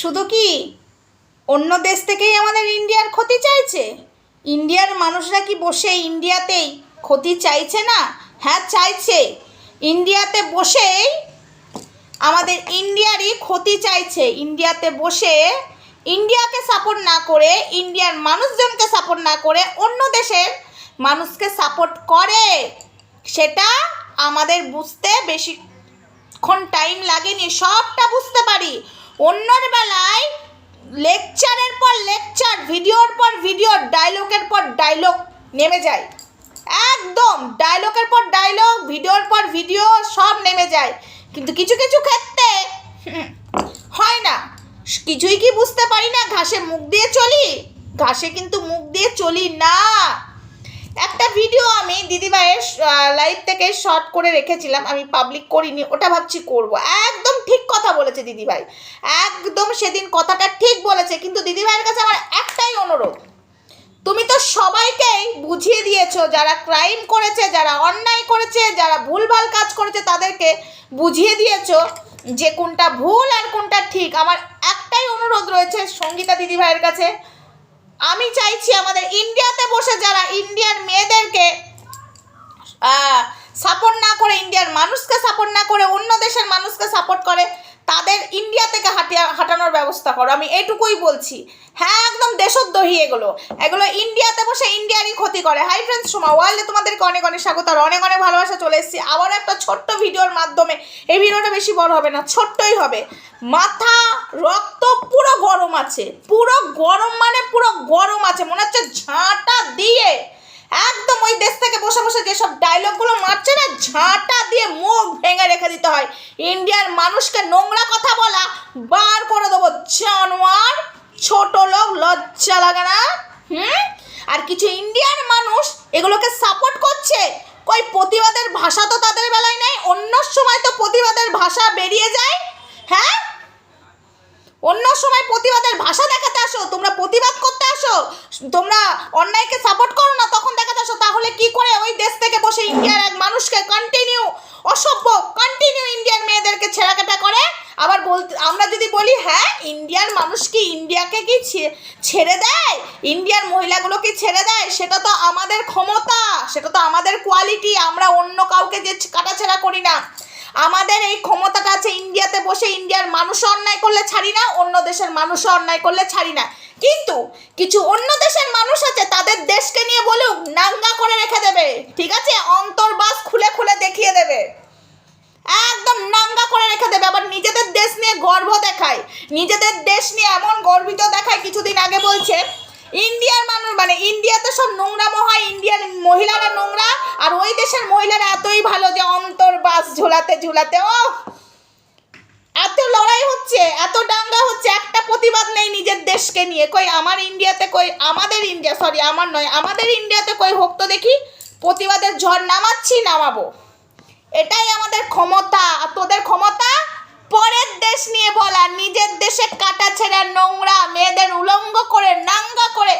শুধু কি অন্য দেশ থেকেই আমাদের ইন্ডিয়ার ক্ষতি চাইছে? ইন্ডিয়ার মানুষরা কি বসে ইন্ডিয়াতেই ক্ষতি চাইছে না? হ্যাঁ চাইছে। ইন্ডিয়াতে বসেই আমাদের ইন্ডিয়ারই ক্ষতি চাইছে। ইন্ডিয়াতে বসে ইন্ডিয়াকে সাপোর্ট না করে, ইন্ডিয়ার মানুষজনকে সাপোর্ট না করে অন্য দেশের মানুষকে সাপোর্ট করে। সেটা আমাদের বুঝতে বেশিক্ষণ টাইম লাগেনি। সবটা বুঝতে পারি। অন্যর বেলায় লেকচারের পর লেকচার ভিডিওর পর ভিডিও ডায়লগের পর ডায়লগ নেমে যায়। একদম ডায়লগের পর ডায়লগ ভিডিওর পর ভিডিও সব নেমে যায়। কিন্তু কিছু কিছু ক্ষেত্রে হয় না। কিছুই কি বুঝতে পারি না, ঘাসে মুখ দিয়ে চলি? ঘাসে কিন্তু মুখ দিয়ে চলি না। একটা ভিডিও আমি দিদিভাইয়ের লাইভ থেকে শর্ট করে রেখেছিলাম, আমি পাবলিক করিনি, ওটা ভাবছি করব। একদম ঠিক কথা বলেছে দিদিভাই। একদম সেদিন কথাটা ঠিক বলেছে, কিন্তু দিদিভাইয়ের কাছে আমার একটাই অনুরোধ। তুমি তো সবাইকেই বুঝিয়ে দিয়েছ, যারা ক্রাইম করেছে, যারা অন্যায় করেছে, যারা ভুলভাল কাজ করেছে, তাদেরকে বুঝিয়ে দিয়েছ যে কোনটা ভুল আর কোনটা ঠিক। আমার একটাই অনুরোধ রয়েছে সঙ্গীতা দিদিভাইয়ের কাছে আমি চাইছি আমাদের ইন্ডিয়াতে বসে যারা ইন্ডিয়ার মেয়েদেরকে সাপোর্ট না করে, ইন্ডিয়ার মানুষকে সাপোর্ট না করে, অন্য দেশের মানুষকে সাপোর্ট করে, তাদের ইন্ডিয়া থেকে হাটিয়া, হাঁটানোর ব্যবস্থা করো। আমি এটুকুই বলছি। হ্যাঁ একদম দেশদ্রোহী এগুলো। এগুলো ইন্ডিয়াতে বসে ইন্ডিয়ারই ক্ষতি করে। হাই ফ্রেন্ডস সোমা ওয়ার্ল্ডে তোমাদেরকে অনেক অনেক স্বাগত আর অনেক অনেক ভালোবাসা চলে এসেছি। আবার একটা ছোট্ট ভিডিওর মাধ্যমে। এই ভিডিওটা বেশি বড় হবে না, ছোট্টই হবে। মাথা, রক্ত পুরো গরম আছে। পুরো গরম মানে পুরো গরম আছে মনে হচ্ছে ঝাঁটা দিয়ে একদম ওই দেশ থেকে বসে বসে যেসব ডায়লগগুলো মারছে না ঝাঁটা দিয়ে মুখ ভেঙে রেখে দিতে হয়। ইন্ডিয়ার মানুষকে নোংরা কথা বলা, বার করে দেবো। জানোয়ার, ছোট লোক, লজ্জা লাগে না? হুম? আর কিছু ইন্ডিয়ার মানুষ এগুলোকে সাপোর্ট করছে। কই, প্রতিবাদের ভাষা তো তাদের বেলায় নেই। অন্য সময় তো প্রতিবাদের ভাষা বেরিয়ে যায়। হ্যাঁ? অন্য সময় প্রতিবাদের ভাষা দেখাতে আসো, তোমরা প্রতিবাদ করতে আসো, তোমরা অন্যায়কে সাপোর্ট করো না, তখন দেখাতে আসো, তাহলে কি করে ওই দেশ থেকে বসে ইন্ডিয়ার এক মানুষকে কন্টিনিউ অসভ্য কন্টিনিউ ইন্ডিয়ার মেয়েদেরকে ছেঁড়াকাটা করে? আবার বলতে আমরা যদি বলি হ্যাঁ ইন্ডিয়ার মানুষ কি ইন্ডিয়াকে কি ছেড়ে দেয়? ইন্ডিয়ার মহিলাগুলো কি ছেড়ে দেয়? সেটা তো আমাদের ক্ষমতা, সেটা তো আমাদের কোয়ালিটি আমরা অন্য কাউকে যে কাটাছেড়া করি না। আমাদের এই ক্ষমতাটা আছে ইন্ডিয়াতে বসে ইন্ডিয়ার মানুষও অন্যায় করলে ছাড়ি না, অন্য দেশের মানুষও অন্যায় করলে ছাড়ি না। কিন্তু কিছু অন্য দেশের মানুষ আছে, তাদের দেশকে নিয়ে বলুক, নাঙ্গা করে রেখে দেবে, ঠিক আছে? অন্তর্বাস খুলে খুলে দেখিয়ে দেবে। একদম নাঙ্গা করে রেখে দেবে। আবার নিজেদের দেশ নিয়ে গর্ব দেখায়। নিজেদের দেশ নিয়ে এমন গর্বিত দেখায়, কিছুদিন আগে বলছে ইন্ডিয়ার মানুষ মানে ইন্ডিয়াতে সব নোংরামো হয় ইন্ডিয়ার মহিলারা নোংরা, আর ওই দেশের মহিলারা এতই ভালো যে অন্তর্বাস ঝোলাতে ঝুলাতে, ও! এত লড়াই হচ্ছে, এত দাঙ্গা হচ্ছে, একটা প্রতিবাদ নেই নিজের দেশকে নিয়ে। কই আমার ইন্ডিয়াতে কই, আমাদের ইন্ডিয়া সরি আমার নয়, আমাদের ইন্ডিয়াতে কই হোক তো দেখি, প্রতিবাদের ঝড় নামাচ্ছি, নামাবো। এটাই আমাদের ক্ষমতা, আর তোদের ক্ষমতা? পরের দেশ নিয়ে বলা নিজের দেশে কাটা ছেঁড়া নোংরা মেয়েদের উলঙ্গ করে, নাঙ্গা করে,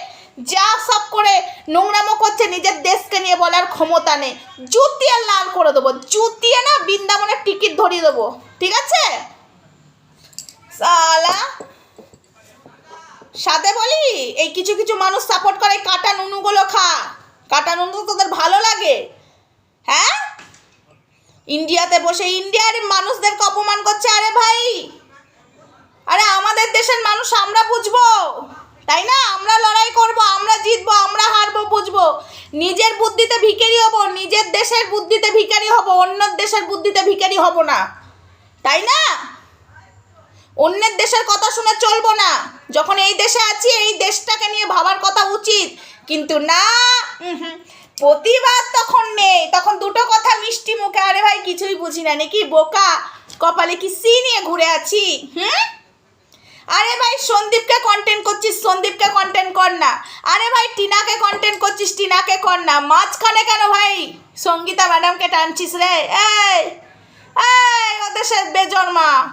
যা সব করে নোংরামো করছে, নিজের দেশকে নিয়ে বলার ক্ষমতা নেই। জুতিয়ে লাল করে দেবো জুতিয়ে না বৃন্দাবনের টিকিট ধরিয়ে দেবো, ঠিক আছে? সালা। সাথে বলি, এই কিছু কিছু মানুষ সাপোর্ট করে, কাটা নুনুগুলো খা। কাটা নুনু তোদের ভালো লাগে। হ্যাঁ? ইন্ডিয়াতে বসে ইন্ডিয়ার মানুষদেরকে অপমান করছে, আরে ভাই। আরে আমাদের দেশের মানুষ, আমরা বুঝব। তাই না? আমরা লড়াই করব, আমরা জিতবো, আমরা হারবো, বুঝব। নিজের বুদ্ধিতে ভিখারি হব, নিজের দেশের বুদ্ধিতে ভিখারি হব অন্য দেশের বুদ্ধিতে ভিখারি হব না। তাই না? অন্যের দেশের কথা শুনে চলবো না। যখন এই দেশে আছি, এই দেশটাকে নিয়ে ভাবার কথা উচিত। কিন্তু না প্রতিবাদ তখন নেই। তখন দুটো কথা মিষ্টি মুখে। আরে ভাই, কিছুই বুঝি না। নাকি বোকা? কপালে কি সি নিয়ে ঘুরে আছি? হুম? আরে ভাই, সন্দীপকে কন্টেন্ট করছিস, সন্দীপকে কন্টেন্ট কর না। আরে ভাই, টিনাকে কন্টেন্ট করছিস, টিনাকে কর না। মাঝখানে কেন ভাই? সঙ্গীতা ম্যাডামকে টানছিস রে। এই এই, ওদের সে বেজন্মা।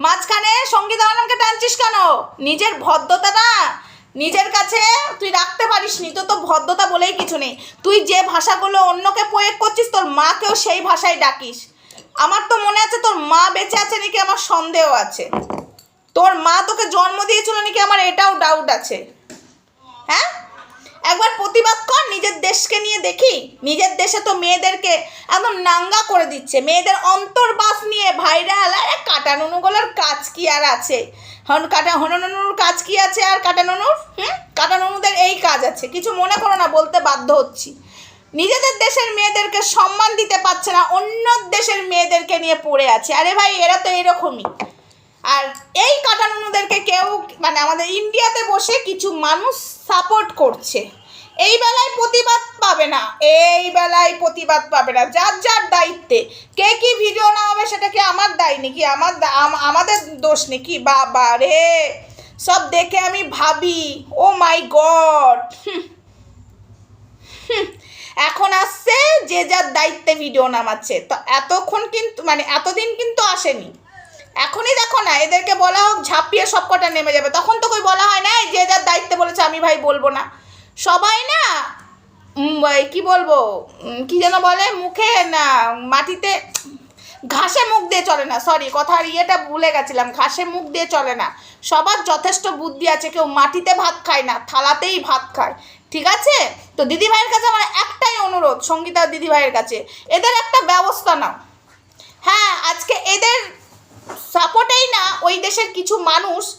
মাঝখানে সঙ্গীতা ম্যাডামকে টানছিস কেন? নিজের ভদ্রতা না নিজের কাছে তুই রাখতে পারিস নি তো তো ভদ্রতা বলেই কিছু নেই। তুই যে ভাষাগুলো অন্যকে প্রয়োগ করছিস, তোর মাকেও সেই ভাষায় ডাকিস। আমার তো মনে আছে তোর মা বেঁচে আছে নাকি আমার সন্দেহ আছে। তোর মা তোকে জন্ম দিয়েছিল নাকি আমার এটাও ডাউট আছে। হ্যাঁ? একবার প্রতিবাদ কর, নিজের দেশকে নিয়ে দেখি। নিজের দেশে তো মেয়েদেরকে একদম নাঙ্গা করে দিচ্ছে। মেয়েদের অন্তর্বাস নিয়ে ভাইরাল আরে কাটানুনুগুলোর কাজ কি আর আছে? হন, কাটা, হননুনুর কাজ কি আছে আর কাটানুনুর? হুম? কাটানুনুদের এই কাজ আছে। কিছু মনে করো না, বলতে বাধ্য হচ্ছি। নিজেদের দেশের মেয়েদেরকে সম্মান দিতে পারছে না, অন্য দেশের মেয়েদেরকে নিয়ে পড়ে আছে। আরে ভাই, এরা তো এরকমই। আর এই কাটানোদেরকে কেউ মানে আমাদের ইন্ডিয়াতে বসে কিছু মানুষ সাপোর্ট করছে। এই বেলায় প্রতিবাদ পাবে না। এই বেলায় প্রতিবাদ পাবে না। যার যার দায়িত্বে। কে কি ভিডিও না হবে সেটা কি আমার দায় নাকি? আমার আমাদের দোষ নাকি? বাবা রে! সব দেখে আমি ভাবি ও মাই গড এখন আসছে যে যার দায়িত্বে ভিডিও নামাচ্ছে। তো এতক্ষণ কিন্তু মানে এতদিন কিন্তু আসেনি। এখনই দেখো না, এদেরকে বলা হোক ঝাঁপিয়ে সব কটা নেমে যাবে। তখন তো কই বলা হয় না যে যার দায়িত্বে বলেছে আমি ভাই বলব না। সবাই না কি বলব কি যেন বলে, মুখে না, মাটিতে ঘাসে মুখ দিয়ে চলে না সরি কথার ইয়েটা ভুলে গেছিলাম, ঘাসে মুখ দিয়ে চলে না। সবার যথেষ্ট বুদ্ধি আছে, কেউ মাটিতে ভাত খায় না, থালাতেই ভাত খায়, ঠিক আছে? তো দিদি ভাইয়ের কাছে আমার একটাই অনুরোধ, সঙ্গীতা দিদি ভাইয়ের কাছে, এদের একটা ব্যবস্থা নাও। হ্যাঁ আজকে এদের সাপোর্টেই না, ওই দেশের কিছু মানুষ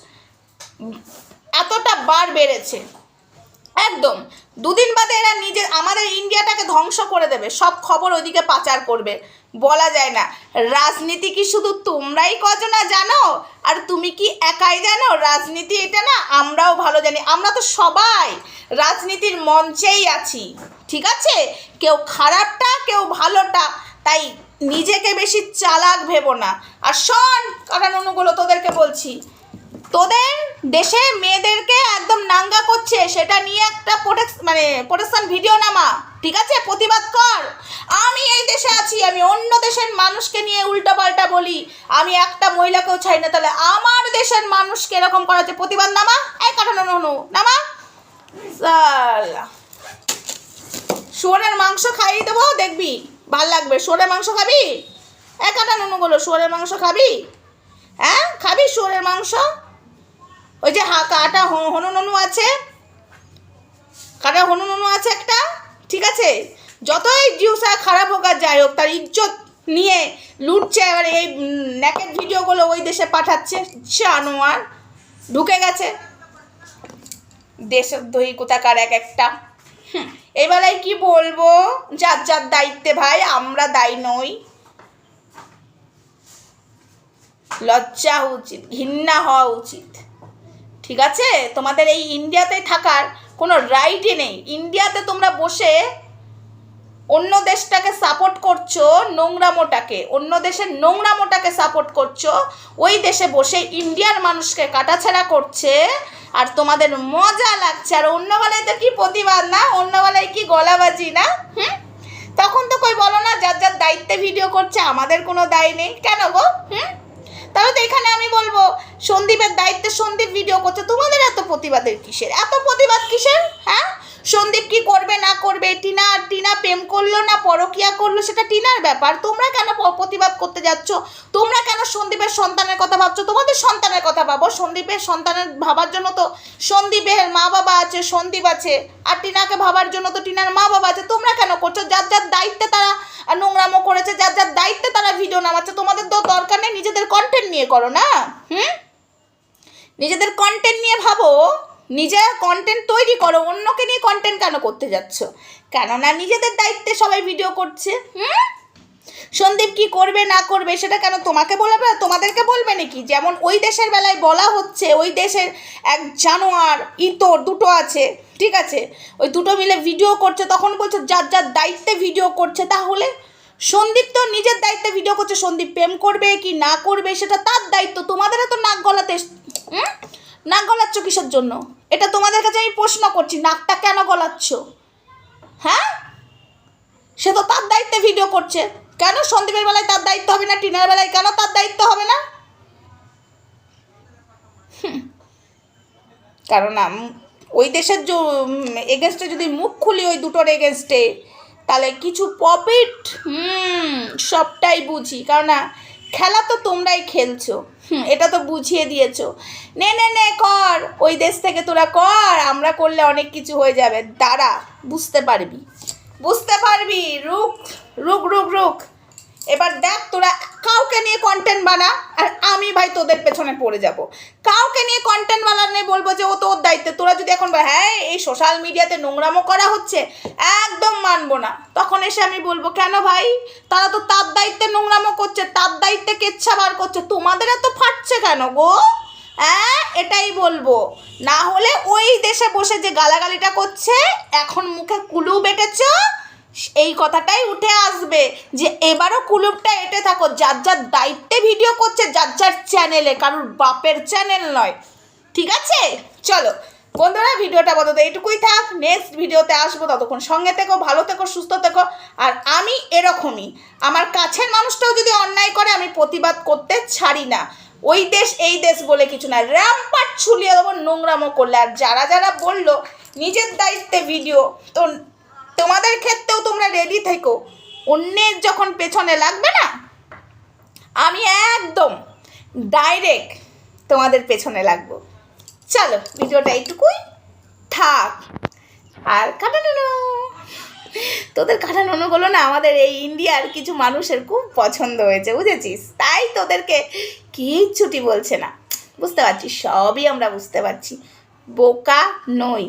এতটা বার বেড়েছে। একদম। দুদিন বাদে এরা নিজে, আমাদের ইন্ডিয়াটাকে ধ্বংস করে দেবে। সব খবর ওইদিকে পাচার করবে। বলা যায় না। রাজনীতি কি শুধু তোমরাই কজনা জানো? আর তুমি কি একাই জানো? রাজনীতি এটা না, আমরাও ভালো জানি। আমরা তো সবাই রাজনীতির মঞ্চেই আছি। ঠিক আছে? কেউ খারাপটা, কেউ ভালোটা। তাই নিজেকে বেশি চালাক ভেবো না। আর শোন কারণ অনুগুলো তোদেরকে বলছি। তোদের দেশে মেয়েদেরকে একদম নাঙ্গা করছে, সেটা নিয়ে একটা প্রোটেক্স মানে প্রোটেকশন ভিডিও নামা। ঠিক আছে? প্রতিবাদ কর। আমি এই দেশে আছি, আমি অন্য দেশের মানুষকে নিয়ে উল্টাপাল্টা বলি। আমি একটা মহিলাকেও ছাই না, তাহলে আমার দেশের মানুষকে এরকম করাচ্ছে প্রতিবাদ নামা? এই কাঠানো ননু নামা। শুয়োরের মাংস খাইয়ে দেবো, দেখবি? ভালো লাগবে। শুয়োরের মাংস খাবি? এক কাটা নুনুগুলো শুয়োরের মাংস খাবি? হ্যাঁ? খাবি শুয়োরের মাংস? ওই যে হা কাটা হ- হনুননু আছে। কাটা হনুননু আছে একটা? ঠিক আছে। যতই জিউসা খারাপ হোক আর যাই হোক তার ইজ্জত নিয়ে লুটছে এবার এই নেকেট ভিডিওগুলো ওই দেশে পাঠাচ্ছে। জানোয়ার ঢুকে গেছে। দেশের দহি কোথাকার এক একটা। হুম, এবেলায় কি বলব? যার যার দায়িত্বে ভাই, আমরা দায়ী নই। লজ্জা উচিত, ঘৃণা হওয়া উচিত। ঠিক আছে? তোমাদের এই ইন্ডিয়াতে থাকার কোনো রাইটই নেই। ইন্ডিয়াতে তোমরা বসে অন্য দেশটাকে সাপোর্ট করছ নোংরামোটাকে, অন্য দেশের নোংরামোটাকে সাপোর্ট করছ, ওই দেশে বসে ইন্ডিয়ার মানুষকে কাটাছেড়া করছে, আর তোমাদের মজা লাগছে, আর অন্য বেলায় তো কি প্রতিবাদ না? অন্য বেলায় কি গলাবাজি না? হুম? তখন তো কই বলো না, যার যার দায়িত্বে ভিডিও করছে, আমাদের কোনো দায় নেই। কেন গো? হুম? তাহলে তো এখানে আমি বলব, সন্দীপের দায়িত্বে সন্দীপ ভিডিও করছে, তোমাদের এত প্রতিবাদের কিসের? এত প্রতিবাদ কিসের? হ্যাঁ? সন্দীপ কি করবে, না করবে? টিনা টিনা প্রেম করল না, পরকিয়া করল? সেটা টিনার ব্যাপার। তোমরা কেন প্রতিবাদ করতে যাচ্ছ? তোমরা কেন সন্দীপের সন্তানের কথা ভাবছ? তোমাদের সন্তানের কথা ভাবো। সন্দীপের সন্তানের ভাবার জন্য তো সন্দীপের মা বাবা আছে, সন্দীপ আছে। আর টিনাকে ভাবার জন্য তো টিনার মা বাবা আছে। তোমরা কেন করছ? যার যার দায়িত্বে তারা নোংরামো করেছে, যার যার দায়িত্বে তারা ভিডিও নামাচ্ছে, তোমাদের তো দরকার নেই নিজেদের কন্টেন্ট নিয়ে করো না? হুম? নিজেদের কন্টেন্ট নিয়ে ভাবো। নিজেরা কন্টেন্ট তৈরি করো, অন্যকে নিয়ে কন্টেন্ট কেন করতে যাচ্ছ? কেননা নিজেদের দায়িত্বে সবাই ভিডিও করছে, হুম? সন্দীপ কি করবে, না করবে, সেটা কেন তোমাকে বলবে তোমাদেরকে বলবে নাকি? যেমন ওই দেশের বেলায় বলা হচ্ছে, ওই দেশের এক জানোয়ার, ইতর দুটো আছে, ঠিক আছে? ওই দুটো মিলে ভিডিও করছে, তখন বলছে যার যার দায়িত্বে ভিডিও করছে, তাহলে সন্দীপ তো নিজের দায়িত্বে ভিডিও করছে, সন্দীপ প্রেম করবে কি না করবে, সেটা তার দায়িত্ব তোমাদের তো নাক গলাতে হুম? নাক গলাচ্ছ কিসের জন্য? এটা তোমাদের কাছে আমি প্রশ্ন করছি, নাকটা কেন গলাচ্ছ? হ্যাঁ? সে তো তার দায়িত্বে ভিডিও করছে। কেন সন্দীপের বেলায় তার দায়িত্ব হবে না, টিনার বেলায় কেন তার দায়িত্ব হবে না। কারণ ওই দেশের যে এগেনস্টে যদি মুখ খুলি ওই দুটোর এগেনস্টে তাহলে কিছু প্রফিট হুম, সবটাই বুঝি। কারণ খেলা তো তোমরাই খেলছো। হুম। এটা তো বুঝিয়ে দিয়েছ। নে নে নে কর। ওই দেশ থেকে তোরা কর আমরা করলে অনেক কিছু হয়ে যাবে। দাঁড়া বুঝতে পারবি। বুঝতে পারবি রুক রুক রুক রুক এবার দেখ তোরা কাউকে নিয়ে কন্টেন্ট বানা, আর আমি ভাই তোদের পেছনে পড়ে যাব। কাউকে নিয়ে কন্টেন্ট বানালে বলব যে, ও তোর দায়িত্বে। তোরা যদি এখন হ্যাঁ এই সোশ্যাল মিডিয়াতে নোংরামো করা হচ্ছে, একদম মানবো না। তখন এসে আমি বলব, কেন ভাই? তারা তো তার দায়িত্বে নোংরামো করছে, তার দায়িত্বে কেচ্ছা বার করছে। তোমাদের এত ফাটছে কেন গো? হ্যাঁ এটাই বলব। না হলে ওই দেশে বসে যে গালাগালিটা করছে, এখন মুখে কুলু বেটেছ এই কথাটাই উঠে আসবে যে এবারও কুলুপটা এটে থাকো। যার যার দায়িত্বে ভিডিও করছে, যার যার চ্যানেলে কারোর বাপের চ্যানেল নয়। ঠিক আছে? চলো। বন্ধুরা ভিডিওটা বলতে এটুকুই থাক। নেক্সট ভিডিওতে আসব। ততক্ষণ সঙ্গে থেকো, ভালো থেকো, সুস্থ থেকো। আর আমি এরকমই। আমার কাছের মানুষটাও যদি অন্যায় করে, আমি প্রতিবাদ করতে ছাড়ি না। ওই দেশ, এই দেশ বলে কিছু না। র্যাম্পাট ছুলিয়ে দেবো নোংরামো করলে। আর যারা যারা বলল, নিজের দায়িত্বে ভিডিও তো তোমাদের ক্ষেত্রেও তোমরা রেডি থেকো। অন্যের যখন পেছনে লাগবে না, আমি একদম ডাইরেক্ট তোমাদের পেছনে লাগবো। চলো, ভিডিওটা এইটুকুই থাক। আর কাটানো তোদের কাটানোগুলো না আমাদের এই ইন্ডিয়ার কিছু মানুষের খুব পছন্দ হয়েছে, বুঝেছিস? তাই তোদেরকে কিচ্ছুটি বলছে না। বুঝতে পারছি সবই আমরা বুঝতে পারছি। বোকা নই।